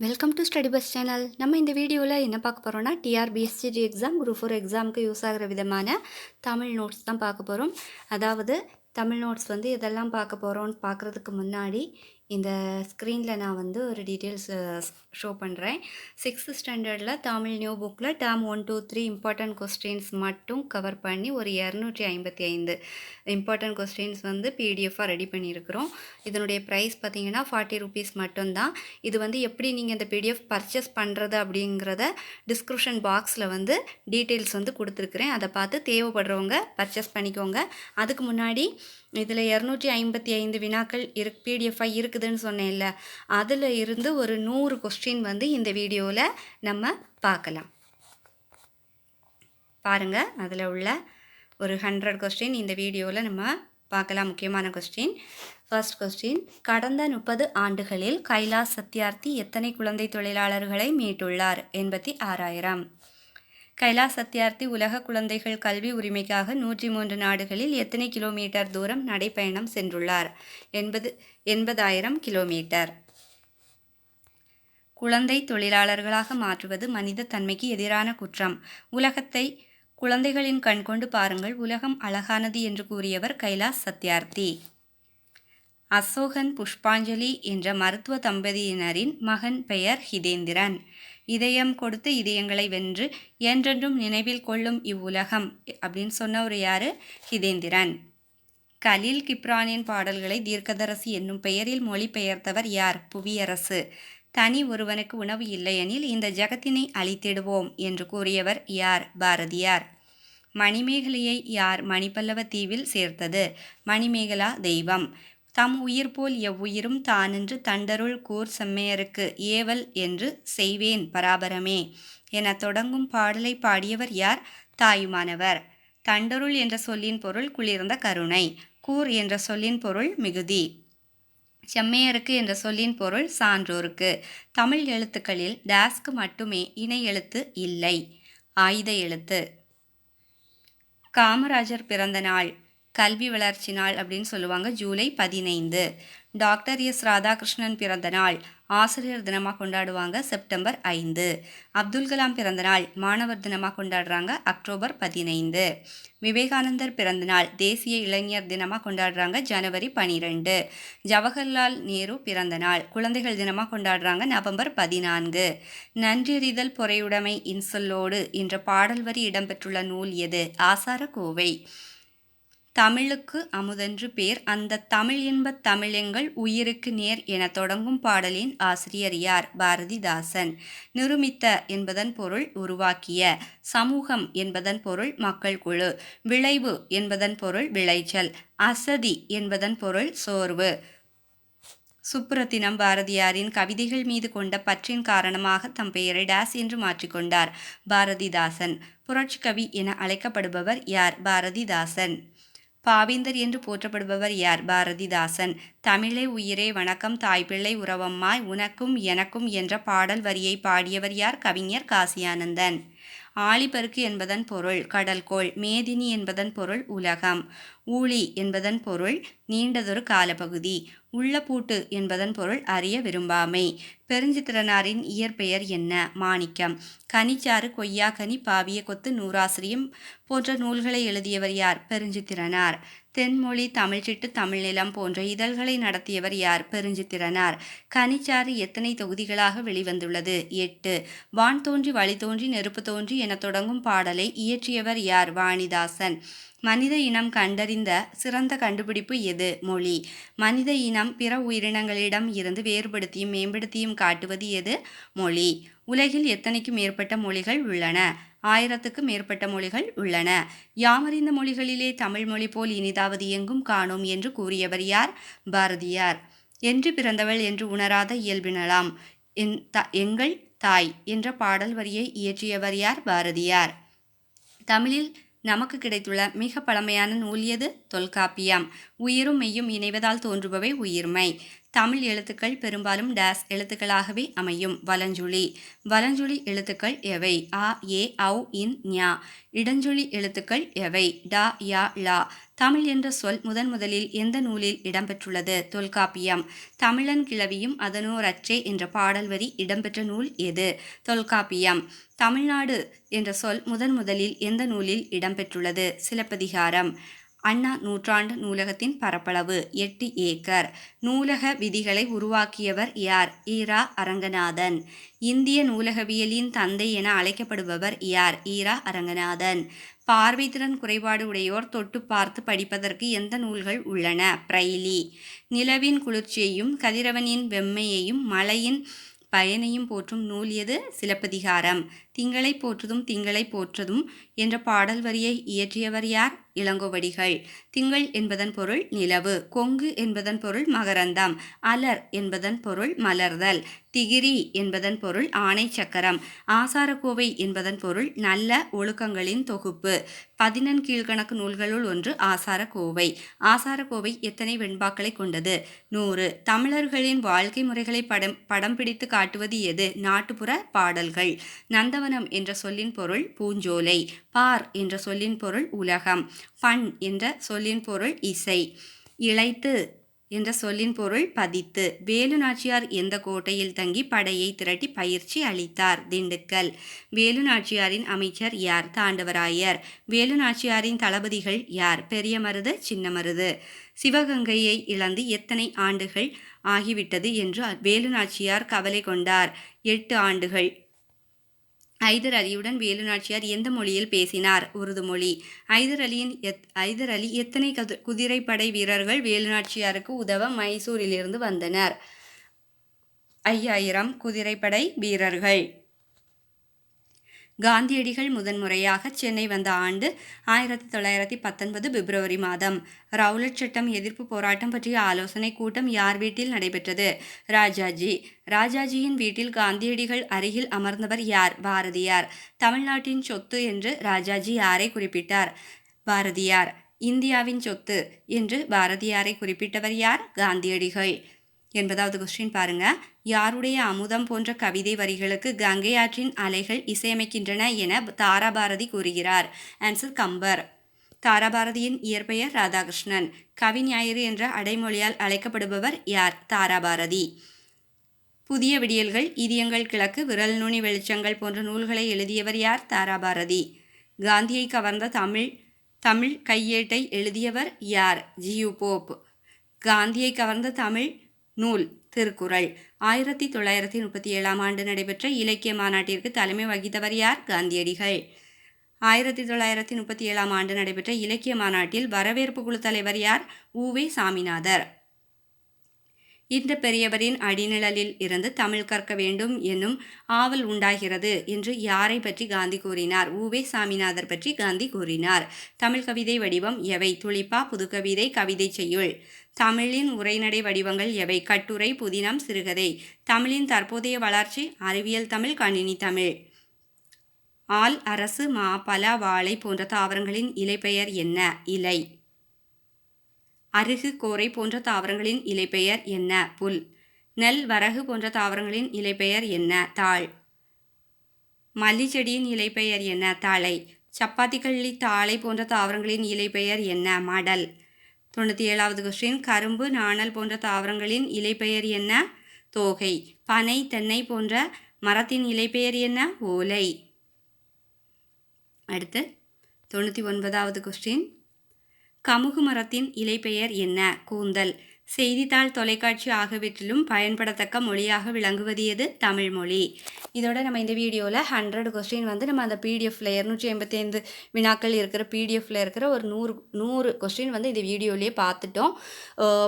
Welcome to study bus channel நம்ம இந்த வீடியோவில் என்ன பார்க்க போகிறோம்னா டிஆர்பிஎஸ்சிடி எக்ஸாம் குரூப் ஃபோர் எக்ஸாமுக்கு யூஸ் ஆகிற விதமான தமிழ் நோட்ஸ் தான் பார்க்க போகிறோம் அதாவது தமிழ் நோட்ஸ் வந்து இதெல்லாம் பார்க்க போகிறோம்னு பார்க்குறதுக்கு முன்னாடி இந்த ஸ்க்ரீனில் நான் வந்து ஒரு டீட்டெயில்ஸ் ஷோ பண்ணுறேன் சிக்ஸ்த் ஸ்டாண்டர்டில் தமிழ் நியூ புக்கில் term one two three important questions மட்டும் கவர் பண்ணி ஒரு இரநூற்றி ஐம்பத்தி ஐந்து இம்பார்ட்டன்ட் கொஸ்டின்ஸ் வந்து பிடிஎஃபாக ரெடி பண்ணியிருக்கிறோம். இதனுடைய ப்ரைஸ் பார்த்தீங்கன்னா ஃபார்ட்டி ருபீஸ் மட்டும்தான். இது வந்து எப்படி நீங்கள் இந்த பிடிஎஃப் பர்ச்சேஸ் பண்ணுறது அப்படிங்கிறத டிஸ்கிரிப்ஷன் பாக்ஸில் வந்து டீட்டெயில்ஸ் வந்து கொடுத்துருக்குறேன். அதை பார்த்து தேவைப்படுறவங்க பர்ச்சேஸ் பண்ணிக்கோங்க. அதுக்கு முன்னாடி இதில் இரநூற்றி ஐம்பத்தி ஐந்து வினாக்கள் இரு பிடிஎஃபாக போகுதுன்னு சொன்னேன்ல. அதில் இருந்து ஒரு நூறு கொஸ்டின் வந்து இந்த வீடியோவில் நம்ம பார்க்கலாம். பாருங்கள் அதில் உள்ள ஒரு ஹண்ட்ரட் கொஸ்டின் இந்த வீடியோவில் நம்ம பார்க்கலாம். முக்கியமான கொஸ்டின் ஃபர்ஸ்ட் கொஸ்டின் கடந்த முப்பது ஆண்டுகளில் கைலாஸ் சத்யார்த்தி எத்தனை குழந்தை தொழிலாளர்களை மீட்டுள்ளார் எண்பத்தி ஆறாயிரம். கைலாஸ் சத்யார்த்தி உலக குழந்தைகள் கல்வி உரிமைக்காக நூற்றி மூன்று நாடுகளில் எத்தனை கிலோமீட்டர் தூரம் நடைப்பயணம் சென்றுள்ளார்? எண்பது எண்பதாயிரம் கிலோமீட்டர். குழந்தை தொழிலாளர்களாக மாற்றுவது மனித தன்மைக்கு எதிரான குற்றம். உலகத்தை குழந்தைகளின் கண் கொண்டு பாருங்கள். உலகம் அழகானது என்று கூறியவர் கைலாஸ் சத்யார்த்தி. அசோகன் புஷ்பாஞ்சலி என்ற மருத்துவ தம்பதியினரின் மகன் பெயர் ஹிதேந்திரன். இதயம் கொடுத்து இதயங்களை வென்று என்றென்றும் நினைவில் கொள்ளும் இவ்வுலகம் அப்படின்னு சொன்னவர் யாரு? ஹிதேந்திரன். கலீல் கிப்ரானின் பாடல்களை தீர்க்கதரசி என்னும் பெயரில் மொழிபெயர்த்தவர் யார்? புவியரசு. தனி ஒருவனுக்கு உணவு இல்லையெனில் இந்த ஜகத்தினை அழித்திடுவோம் என்று கூறியவர் யார்? பாரதியார். மணிமேகலையை யார் மணிப்பல்லவ தீவில் சேர்த்தது? மணிமேகலா தெய்வம். தம் உயிர் போல் எவ்வுயிரும் தானென்று தண்டருள் கூர் செம்மையருக்கு ஏவல் என்று செய்வேன் பராபரமே. என தொடங்கும் பாடலை பாடியவர் யார்? தாயுமானவர். தண்டருள் என்ற சொல்லின் பொருள் குளிர்ந்த கருணை. கூர் என்ற சொல்லின் பொருள் மிகுதி. செம்மையருக்கு என்ற சொல்லின் பொருள் சான்றோருக்கு. தமிழ் எழுத்துக்களில் டேஸ்க்கு மட்டுமே இணை எழுத்து இல்லை. ஆயுத எழுத்து. காமராஜர் பிறந்த நாள். கல்வி வளர்ச்சி நாள் அப்படின்னு சொல்லுவாங்க ஜூலை பதினைந்து. Doctor S. ராதாகிருஷ்ணன் பிறந்த நாள் ஆசிரியர் தினமாக கொண்டாடுவாங்க செப்டம்பர் ஐந்து. அப்துல் கலாம் பிறந்த நாள் மாணவர் தினமாக கொண்டாடுறாங்க அக்டோபர் பதினைந்து. விவேகானந்தர் பிறந்த நாள் தேசிய இளைஞர் தினமாக கொண்டாடுறாங்க ஜனவரி பனிரெண்டு. ஜவஹர்லால் நேரு பிறந்த நாள் குழந்தைகள் தினமாக கொண்டாடுறாங்க நவம்பர் பதினான்கு. நன்றியறிதல் பொறையுடைமை இன்சொல்லோடு என்ற பாடல் வரி இடம்பெற்றுள்ள நூல் எது? ஆசார கோவை. தமிழுக்கு அமுதென்று பேர். அந்த தமிழ் இன்பத் தமிழெங்கள் உயிருக்கு நேர் என தொடங்கும் பாடலின் ஆசிரியர் யார்? பாரதிதாசன். நிருமித்த என்பதன் பொருள் உருவாக்கிய. சமூகம் என்பதன் பொருள் மக்கள் குழு. விளைவு என்பதன் பொருள் விளைச்சல். அசதி என்பதன் பொருள் சோர்வு. சுப்புரத்தினம் பாரதியாரின் கவிதைகள் மீது கொண்ட பற்றின் காரணமாக தம் பெயரை டாஸ் என்று மாற்றிக்கொண்டார் பாரதிதாசன். புரட்சி கவி என அழைக்கப்படுபவர் யார்? பாரதிதாசன். பாவிந்தர் என்று போற்றப்படுபவர் யார்? பாரதிதாசன். தமிழே உயிரே வணக்கம் தாய்ப்பிள்ளை உறவம்மாய் உனக்கும் எனக்கும் என்ற பாடல் வரியை பாடியவர் யார்? கவிஞர் காசியானந்தன். ஆழிப்பருக்கு என்பதன் பொருள் கடல்கோள் மேதினி என்பதன் பொருள் உலகம் ஊழி என்பதன் பொருள் நீண்டதொரு காலப்பகுதி. உள்ளப்பூட்டு என்பதன் பொருள் அறிய விரும்பாமை. பெருஞ்சித்திரனாரின் இயற்பெயர் என்ன? மாணிக்கம். கனிச்சாறு கொய்யாக்கனி பாவிய கொத்து நூறாசிரியம் போன்ற நூல்களை எழுதியவர் யார்? பெருஞ்சித்திரனார். தென்மொழி தமிழ்ச்சிட்டு தமிழ்நிலம் போன்ற இதழ்களை நடத்தியவர் யார்? பெருஞ்சித்திரனார். கனிச்சாறு எத்தனை தொகுதிகளாக வெளிவந்துள்ளது? எட்டு. வான் தோன்றி வழி தோன்றி நெருப்பு தோன்றி என தொடங்கும் பாடலை இயற்றியவர் யார்? வாணிதாசன். மனித இனம் கண்டறிந்த சிறந்த கண்டுபிடிப்பு எது? மொழி. மனித இனம் பிற உயிரினங்களிடம் இருந்து வேறுபடுத்தியும் மேம்படுத்தியும் காட்டுவது எது? மொழி. உலகில் எத்தனைக்கும் மேற்பட்ட மொழிகள் உள்ளன? ஆயிரத்துக்கும் மேற்பட்ட மொழிகள் உள்ளன. யாமறிந்த மொழிகளிலே தமிழ் மொழி போல் இனிதாவது எங்கும் காணோம் என்று கூறியவர் யார்? பாரதியார். என்று பிறந்தவள் என்று உணராத இயல்பினலாம். என் த எங்கள் தாய் என்ற பாடல் வரியை இயற்றியவர் யார்? பாரதியார். தமிழில் நமக்கு கிடைத்துள்ள மிக பழமையான நூல் எது? தொல்காப்பியம். உயிரும் மெய்யும் இணைவதால் தோன்றுபவை உயிர்மை. தமிழ் எழுத்துக்கள் பெரும்பாலும் டேஸ் எழுத்துக்களாகவே அமையும். வலஞ்சுழி. வலஞ்சுழி எழுத்துக்கள் எவை? ஆ ஏ ஔ இன் ஞா. இடஞ்சுழி எழுத்துக்கள் எவை? டா யா லா தமிழ் என்ற சொல் முதன் முதலில் எந்த நூலில் இடம்பெற்றுள்ளது? தொல்காப்பியம். தமிழன் கிளவியும் அதனோர் அச்சே என்ற பாடல் வரி இடம்பெற்ற நூல் எது? தொல்காப்பியம். தமிழ்நாடு என்ற சொல் முதன் முதலில் எந்த நூலில் இடம்பெற்றுள்ளது? சிலப்பதிகாரம். அண்ணா நூற்றாண்டு நூலகத்தின் பரப்பளவு எட்டு ஏக்கர். நூலக விதிகளை உருவாக்கியவர் யார்? ஈரா அரங்கநாதன். இந்திய நூலகவியலின் தந்தை என அழைக்கப்படுபவர் யார்? ஈரா அரங்கநாதன். பார்வைத்திறன் குறைபாடு உடையோர் தொட்டு பார்த்து படிப்பதற்கு எந்த நூல்கள் உள்ளன? பிரைலி நிலவின் குளிர்ச்சியையும் கதிரவனின் வெம்மையையும் மலையின் பயனையும் போற்றும் நூல் எது? சிலப்பதிகாரம். திங்களை போற்றுதும் திங்களை போற்றதும் என்ற பாடல் வரியை இயற்றியவர் யார்? இளங்கோவடிகள். திங்கள் என்பதன் பொருள் நிலவு கொங்கு என்பதன் பொருள் மகரந்தம் அலர் என்பதன் பொருள் மலர்தல் திகிரி என்பதன் பொருள் ஆணை சக்கரம் ஆசாரக்கோவை என்பதன் பொருள் நல்ல ஒழுக்கங்களின் தொகுப்பு பதினெண் கீழ்கணக்கு நூல்களுள் ஒன்று ஆசாரக்கோவை. ஆசாரக்கோவை எத்தனை வெண்பாக்களை கொண்டது? நூறு. தமிழர்களின் வாழ்க்கை முறைகளை படம் படம் பிடித்து காட்டுவது எது? நாட்டுப்புற பாடல்கள். நந்தவனம் என்ற சொல்லின் பொருள் பூஞ்சோலை பார் என்ற சொல்லின் பொருள் உலகம். பண் என்ற சொல்லின் பொருள் இசை இழைத்து என்ற சொல்லின் பொருள் பதித்து. வேலு நாச்சியார் எந்த கோட்டையில் தங்கி படையை திரட்டி பயிற்சி அளித்தார்? திண்டுக்கல். வேலு நாச்சியாரின் அமைச்சர் யார்? தாண்டவராயர். வேலு நாச்சியாரின் தளபதிகள் யார்? பெரிய மருது சின்ன மருது? சிவகங்கையை இழந்து எத்தனை ஆண்டுகள் ஆகிவிட்டது என்று வேலு நாச்சியார் கவலை கொண்டார். எட்டு ஆண்டுகள். ஐதர் அலியுடன் வேலுநாச்சியார் எந்த மொழியில் பேசினார்? உருது மொழி. ஐதர் அலியின் எத் ஐதர் அலி எத்தனை கது குதிரைப்படை வீரர்கள் வேலுநாச்சியாருக்கு உதவ மைசூரிலிருந்து வந்தனர்? ஐயாயிரம் குதிரைப்படை வீரர்கள். காந்தியடிகள் முதன்முறையாக சென்னை வந்த ஆண்டு ஆயிரத்தி தொள்ளாயிரத்தி பத்தொன்பது பிப்ரவரி மாதம். ரவுலட் சட்டம் எதிர்ப்பு போராட்டம் பற்றிய ஆலோசனை கூட்டம் யார் வீட்டில் நடைபெற்றது? ராஜாஜி. ராஜாஜியின் வீட்டில் காந்தியடிகள் அருகில் அமர்ந்தவர் யார்? பாரதியார். தமிழ்நாட்டின் சொத்து என்று ராஜாஜி யாரை குறிப்பிட்டார்? பாரதியார். இந்தியாவின் சொத்து என்று பாரதியாரை குறிப்பிட்டவர் யார்? காந்தியடிகள். என்பதாவது கொஸ்டின் பாருங்கள் யாருடைய அமுதம் போன்ற கவிதை வரிகளுக்கு கங்கை ஆற்றின் அலைகள் இசையமைக்கின்றன என தாராபாரதி கூறுகிறார். ஆன்சர் கம்பர். தாராபாரதியின் இயற்பெயர் ராதாகிருஷ்ணன். கவி ஞாயிறு என்ற அடைமொழியால் அழைக்கப்படுபவர் யார்? தாராபாரதி. புதிய விடியல்கள் இதயங்கள் கிழக்கு விரல் நுனி வெளிச்சங்கள் போன்ற நூல்களை எழுதியவர் யார்? தாராபாரதி. காந்தியை கவர்ந்த தமிழ் தமிழ் கையேட்டை எழுதியவர் யார்? G U Pope. காந்தியை கவர்ந்த தமிழ் நூல் திருக்குறள். ஆயிரத்தி தொள்ளாயிரத்தி முப்பத்தி ஏழாம் ஆண்டு நடைபெற்ற இலக்கிய மாநாட்டிற்கு தலைமை வகித்தவர் யார்? காந்தியடிகள். ஆயிரத்தி தொள்ளாயிரத்தி முப்பத்தி ஏழாம் ஆண்டு நடைபெற்ற இலக்கிய மாநாட்டில் வரவேற்பு குழு தலைவர் யார்? உவே சாமிநாதர். இந்த பெரியவரின் அடிநிழலில் இருந்து தமிழ் கற்க வேண்டும் என்னும் ஆவல் உண்டாகிறது என்று யாரை பற்றி காந்தி கூறினார்? ஊவே சாமிநாதர் பற்றி காந்தி கூறினார். தமிழ் கவிதை வடிவம் எவை? துளிப்பா புதுக்கவிதை கவிதை செய்யுள். தமிழின் உரைநடை வடிவங்கள் எவை? கட்டுரை புதினம் சிறுகதை. தமிழின் தற்போதைய வளர்ச்சி அறிவியல் தமிழ் கணினி தமிழ். ஆல் அரசு மா பலா வாழை போன்ற தாவரங்களின் இலைப்பெயர் என்ன? இலை. அருகு கோரை போன்ற தாவரங்களின் இலைப்பெயர் என்ன? புல். நெல் வரகு போன்ற தாவரங்களின் இலைப்பெயர் என்ன? தாள். மல்லி செடியின் இலைப்பெயர் என்ன? தாளை சப்பாத்தி கள்ளி தாளை போன்ற தாவரங்களின் இலைப்பெயர் என்ன? மடல். தொண்ணூற்றி ஏழாவது கொஸ்டின் கரும்பு நாணல் போன்ற தாவரங்களின் இலைப்பெயர் என்ன? தோகை. பனை தென்னை போன்ற மரத்தின் இலைப்பெயர் என்ன? ஓலை. அடுத்து தொண்ணூற்றி ஒன்பதாவது கொஸ்டின் கமுகு மரத்தின் இலைப்பெயர் என்ன? கூந்தல். செய்தித்தாள் தொலைக்காட்சி ஆகியவற்றிலும் பயன்படத்தக்க மொழியாக விளங்குவது எது? தமிழ் மொழி. இதோட நம்ம இந்த வீடியோவில் ஹண்ட்ரட் கொஸ்டின் வந்து நம்ம அந்த பிடிஎஃப்ல இரநூற்றி ஐம்பத்தைந்து வினாக்கள் இருக்கிற பிடிஎஃப்ல இருக்கிற ஒரு நூறு நூறு கொஸ்டின் வந்து இந்த வீடியோலேயே பார்த்துட்டோம்.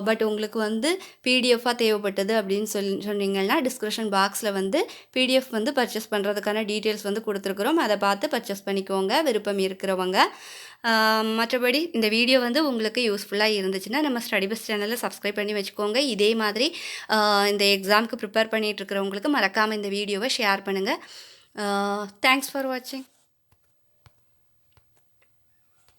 பட் உங்களுக்கு வந்து பிடிஎஃபாக தேவைப்பட்டது அப்படின்னு சொல்லி சொன்னீங்கன்னா டிஸ்கிரிப்ஷன் பாக்ஸில் வந்து பிடிஎஃப் வந்து பர்ச்சேஸ் பண்ணுறதுக்கான டீட்டெயில்ஸ் வந்து கொடுத்துருக்குறோம். அதை பார்த்து பர்ச்சேஸ் பண்ணிக்கோங்க. விருப்பம் இருக்கிறவங்க. மற்றபடி இந்த வீடியோ வந்து உங்களுக்கு யூஸ்ஃபுல்லாக இருந்துச்சுன்னா நம்ம ஸ்டடி பஸ் சேனலை சப்ஸ்கிரைப் பண்ணி வச்சுக்கோங்க. இதே மாதிரி இந்த எக்ஸாமுக்கு ப்ரிப்பேர் பண்ணிகிட்டு இருக்கிறவங்களுக்கு மறக்காமல் இந்த வீடியோவை ஷேர் பண்ணுங்கள் தேங்க்ஸ் ஃபார் வாட்சிங்